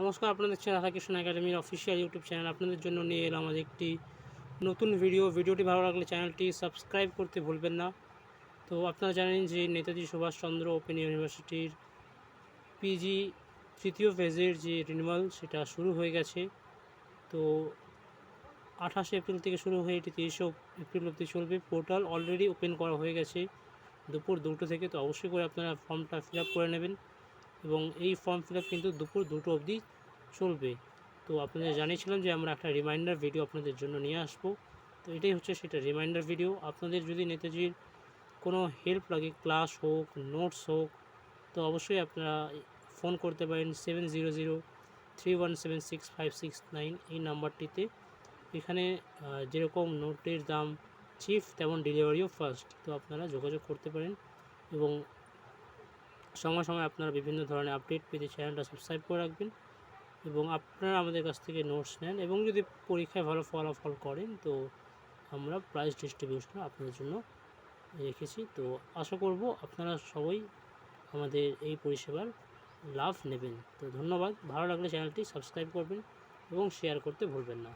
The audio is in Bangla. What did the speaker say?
নমস্কার, আপনাদের দেখছেন রাধাকৃষ্ণ একাডেমির অফিসিয়াল ইউটিউব চ্যানেল আপনাদের জন্য নিয়ে এলাম আজ একটি নতুন ভিডিও ভিডিওটি ভালো লাগলে চ্যানেলটি সাবস্ক্রাইব করতে ভুলবেন না। তো আপনারা জানেন যে নেতাজি সুভাষচন্দ্র ওপেন ইউনিভার্সিটির পিজি তৃতীয় ফেজের যে রিনিউয়াল সেটা শুরু হয়ে গেছে। তো আঠাশে এপ্রিল থেকে শুরু হয়ে এটি তিরিশে এপ্রিল অবধি চলবে। পোর্টাল অলরেডি ওপেন করা হয়ে গেছে। দুপুর দুটো থেকে, তো অবশ্যই করে আপনারা ফর্মটা ফিল করে নেবেন। এবং এই ফর্ম ফিল কিন্তু দুপুর দুটো অবধি চলবে। তো আপনাদের জানিয়েছিলাম যে আমরা একটা রিমাইন্ডার ভিডিও আপনাদের জন্য নিয়ে আসব। তো এটাই হচ্ছে সেটা রিমাইন্ডার ভিডিও আপনাদের যদি নেতাজির কোনো হেল্প লাগে ক্লাস হোক নোটস হোক, তো অবশ্যই আপনারা ফোন করতে পারেন seven zero zero three one seven six five six nine এই নাম্বারটিতে। এখানে যেরকম নোটের দাম চিফ তেমন ডেলিভারিও ফার্স্ট তো আপনারা যোগাযোগ করতে পারেন এবং সময় সময় আপনারা বিভিন্ন ধরনের আপডেট পেতে চ্যানেলটা সাবস্ক্রাইব করে রাখবেন এবং আপনারা আমাদের কাছ থেকে নোটস নেন এবং যদি পরীক্ষায় ভালো ফলাফল করেন তো আমরা প্রাইজ ডিস্ট্রিবিউশন আপনাদের জন্য রেখেছি। তো আশা করব আপনারা সবাই আমাদের এই পরিষেবার লাভ নেবেন। তো ধন্যবাদ। ভালো লাগলে চ্যানেলটি সাবস্ক্রাইব করবেন এবং শেয়ার করতে ভুলবেন না।